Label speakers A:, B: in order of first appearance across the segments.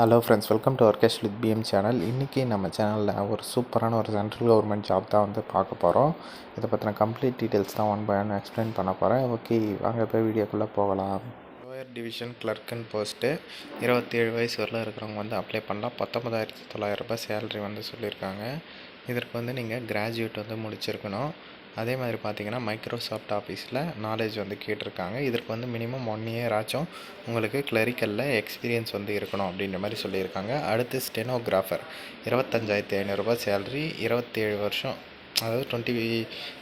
A: Hello friends welcome to ஒர்கேஷ் with PM channel இன்றைக்கி நம்ம சேனலில் ஒரு சூப்பரான ஒரு சென்ட்ரல் கவர்மெண்ட் ஜாப் தான் வந்து பார்க்க போகிறோம் இதை பற்றின கம்ப்ளீட் டீட்டெயில்ஸ் தான் ஒன் பை ஒன் எக்ஸ்பிளைன் பண்ண போகிறேன் ஓகே வாங்க போய் வீடியோக்குள்ளே போகலாம். லோயர் டிவிஷன் கிளர்க்குன்னு போஸ்ட்டு இருபத்தேழு வயசு வரலாம் இருக்கிறவங்க வந்து அப்ளை பண்ணலாம் பத்தொம்பதாயிரத்தி தொள்ளாயிரம் ரூபாய் சேலரி வந்து சொல்லியிருக்காங்க. இதற்கு வந்து நீங்கள் கிராஜுவேட் வந்து முடிச்சிருக்கணும். அதே மாதிரி பார்த்தீங்கன்னா மைக்ரோசாஃப்ட் ஆஃபீஸில் நாலேஜ் வந்து கேட்டிருக்காங்க. இதற்கு வந்து மினிமம் ஒன் இயர் ஆச்சும் உங்களுக்கு கிளரிக்கலில் எக்ஸ்பீரியன்ஸ் வந்து இருக்கணும் அப்படின்ற மாதிரி சொல்லியிருக்காங்க. அடுத்து ஸ்டெனோகிராஃபர் இருபத்தஞ்சாயிரத்தி ஐநூறுரூபா சேலரி இருபத்தேழு வருஷம் அதாவது டுவெண்ட்டி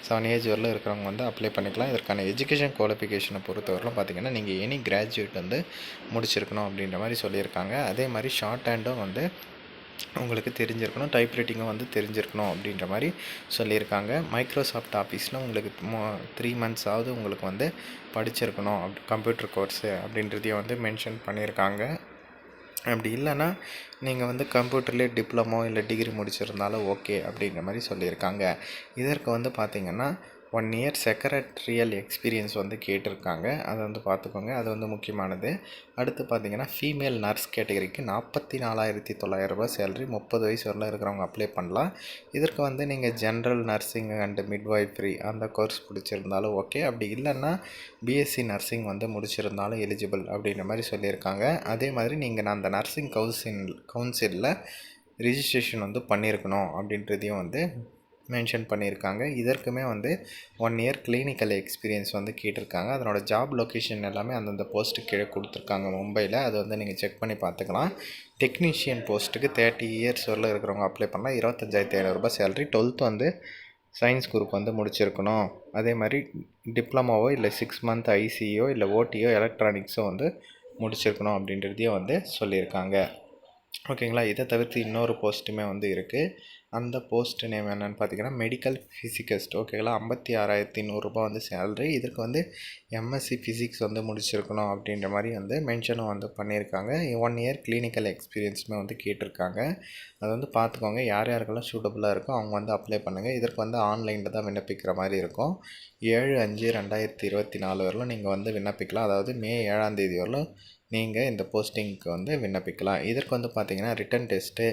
A: செவன் ஏஜ் வரலும் இருக்கிறவங்க வந்து அப்ளை பண்ணிக்கலாம். இதற்கான எஜுகேஷன் குவாலிஃபிகேஷனை பொறுத்தவரையிலும் பார்த்தீங்கன்னா நீங்கள் எனி கிராஜுவேட் வந்து முடிச்சிருக்கணும் அப்படின்ற மாதிரி சொல்லியிருக்காங்க. அதே மாதிரி ஷார்ட் ஹேண்டும் வந்து உங்களுக்கு தெரிஞ்சிருக்கணும் டைப் ரைட்டிங்கும் வந்து தெரிஞ்சிருக்கணும் அப்படின்ற மாதிரி சொல்லியிருக்காங்க. மைக்ரோசாஃப்ட் ஆஃபீஸில் உங்களுக்கு மோ த்ரீ மந்த்ஸாவது உங்களுக்கு வந்து படிச்சிருக்கணும் அப் கம்ப்யூட்டர் கோர்ஸு அப்படின்றதையும் வந்து மென்ஷன் பண்ணியிருக்காங்க. அப்படி இல்லைன்னா நீங்கள் வந்து கம்ப்யூட்டர்லேயே டிப்ளமோ இல்லை டிகிரி முடிச்சிருந்தாலும் ஓகே அப்படின்ற மாதிரி சொல்லியிருக்காங்க. இதற்கு வந்து பார்த்திங்கன்னா ஒன் இயர் செக்ரட்ரியல் எக்ஸ்பீரியன்ஸ் வந்து கேட்டிருக்காங்க. அதை வந்து பார்த்துக்கோங்க. அது வந்து முக்கியமானது. அடுத்து பார்த்தீங்கன்னா ஃபீமேல் நர்ஸ் கேட்டகரிக்கு நாற்பத்தி நாலாயிரத்தி தொள்ளாயிரரூபா சேலரி முப்பது வயசு வரல இருக்கிறவங்க அப்ளை பண்ணலாம். இதற்கு வந்து நீங்கள் ஜென்ரல் நர்சிங் அண்டு மிட்வைஃப்ரி அந்த கோர்ஸ் பிடிச்சிருந்தாலும் ஓகே அப்படி இல்லைன்னா பிஎஸ்சி நர்சிங் வந்து முடிச்சிருந்தாலும் எலிஜிபிள் அப்படின்ற மாதிரி சொல்லியிருக்காங்க. அதே மாதிரி நீங்கள் அந்த நர்சிங் கவுன்சில் கவுன்சிலில் ரிஜிஸ்ட்ரேஷன் வந்து பண்ணியிருக்கணும் அப்படின்றதையும் வந்து மென்ஷன் பண்ணியிருக்காங்க. இதற்குமே வந்து ஒன் இயர் கிளினிக்கல் எக்ஸ்பீரியன்ஸ் வந்து கேட்டிருக்காங்க. அதனோட ஜாப் லொக்கேஷன் எல்லாமே அந்தந்த போஸ்ட்டு கீழே கொடுத்துருக்காங்க மும்பையில் அதை வந்து நீங்கள் செக் பண்ணி பார்த்துக்கலாம். டெக்னீஷியன் போஸ்ட்டுக்கு தேர்ட்டி இயர்ஸ் வரல இருக்கிறவங்க அப்ளை பண்ணால் இருபத்தஞ்சாயிரத்தி ஐநூறுரூபா சேலரி டுவெல்த் வந்து சயின்ஸ் குரூப் வந்து முடிச்சிருக்கணும். அதே மாதிரி டிப்ளமாவோ இல்லை சிக்ஸ் மந்த் ஐசியோ இல்லை ஓடியோ எலக்ட்ரானிக்ஸோ வந்து முடிச்சிருக்கணும் அப்படின்றதையும் வந்து சொல்லியிருக்காங்க. ஓகேங்களா? இதை தவிர்த்து இன்னொரு போஸ்ட்டுமே வந்து இருக்குது அந்த போஸ்ட் நேம் என்னென்னு பார்த்தீங்கன்னா மெடிக்கல் ஃபிசிக்கஸ்ட் ஓகேங்களா ஐம்பத்தி ஆறாயிரத்தி நூறுரூபா வந்து சேலரி இதற்கு வந்து எம்எஸ்சி ஃபிசிக்ஸ் வந்து முடிச்சிருக்கணும் அப்படின்ற மாதிரி வந்து மென்ஷனும் வந்து பண்ணியிருக்காங்க. ஒன் இயர் கிளினிக்கல் எக்ஸ்பீரியன்ஸுமே வந்து கேட்டிருக்காங்க. அதை வந்து பார்த்துக்கோங்க. யார் யாருக்கெல்லாம் சூட்டபுளாக இருக்கோ அவங்க வந்து அப்ளை பண்ணுங்கள் இதற்கு வந்து ஆன்லைனில் தான் விண்ணப்பிக்கிற மாதிரி இருக்கும். ஏழு அஞ்சு ரெண்டாயிரத்தி இருபத்தி நாலு வரலும் நீங்கள் வந்து விண்ணப்பிக்கலாம். அதாவது மே ஏழாம் தேதி வரலும் நீங்கள் இந்த போஸ்டிங்க்கு வந்து விண்ணப்பிக்கலாம். இதற்கு வந்து பார்த்தீங்கன்னா written test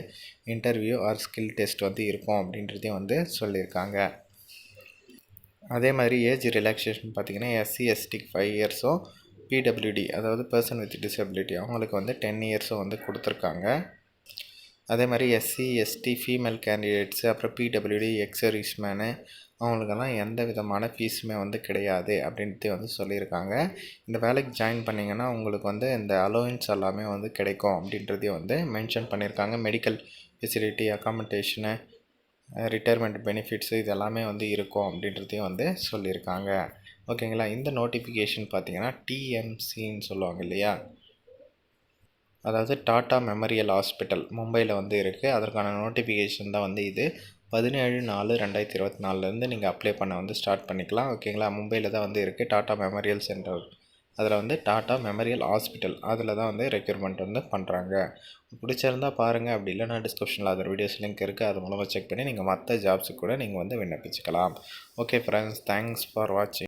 A: interview or skill test வந்து இருக்கும் அப்படின்றதையும் வந்து சொல்லியிருக்காங்க. அதே மாதிரி ஏஜ் ரிலாக்ஸேஷன் பார்த்தீங்கன்னா எஸ்சி எஸ்டிக்கு ஃபைவ் இயர்ஸும் பிடபிள்யூடி அதாவது பர்சன் வித் டிசபிலிட்டி அவங்களுக்கு வந்து டென் இயர்ஸும் வந்து கொடுத்துருக்காங்க. அதே மாதிரி எஸ்சி எஸ்டி ஃபீமேல் கேண்டிடேட்ஸு அப்புறம் பிடபிள்யூடி எக்ஸர்வீஸ் மேனு அவங்களுக்கெல்லாம் எந்த விதமான ஃபீஸுமே வந்து கிடையாது அப்படின்ட்டு வந்து சொல்லியிருக்காங்க. இந்த வேலைக்கு ஜாயின் பண்ணிங்கன்னா உங்களுக்கு வந்து இந்த அலோவன்ஸ் எல்லாமே வந்து கிடைக்கும் அப்படின்றதையும் வந்து மென்ஷன் பண்ணியிருக்காங்க. Medical facility accommodation retirement benefits இது எல்லாமே வந்து இருக்கும் அப்படின்றதையும் வந்து சொல்லியிருக்காங்க. ஓகேங்களா? இந்த நோட்டிஃபிகேஷன் பார்த்தீங்கன்னா டிஎம்சின்னு சொல்லுவாங்க இல்லையா? அதாவது டாட்டா மெமரியல் ஹாஸ்பிட்டல் மும்பையில் வந்து இருக்குது அதற்கான நோட்டிஃபிகேஷன் தான் வந்து இது. பதினேழு நாலு ரெண்டாயிரத்தி இருபத்தி நாலுலேருந்து நீங்கள் அப்ளை பண்ண வந்து ஸ்டார்ட் பண்ணிக்கலாம். ஓகேங்களா மும்பையில் தான் வந்து இருக்குது டாட்டா மெமரியல் சென்டர். அதில் வந்து டாட்டா மெமரியல் ஹாஸ்பிட்டல். அதில் தான் வந்து ரெக்யூர்மெண்ட் வந்து பண்ணுறாங்க பிடிச்சிருந்தா பாருங்கள் அப்படி இல்லைனா டிஸ்கிரிப்ஷனில் அதர் வீடியோஸ் லிங்க் இருக்குது அது மூலமாக செக் பண்ணி நீங்கள் மற்ற ஜாப்ஸுக்கு கூட நீங்கள் வந்து விண்ணப்பிச்சுக்கலாம். ஓகே ஃப்ரெண்ட்ஸ் தேங்க்ஸ் ஃபார் வாட்சிங்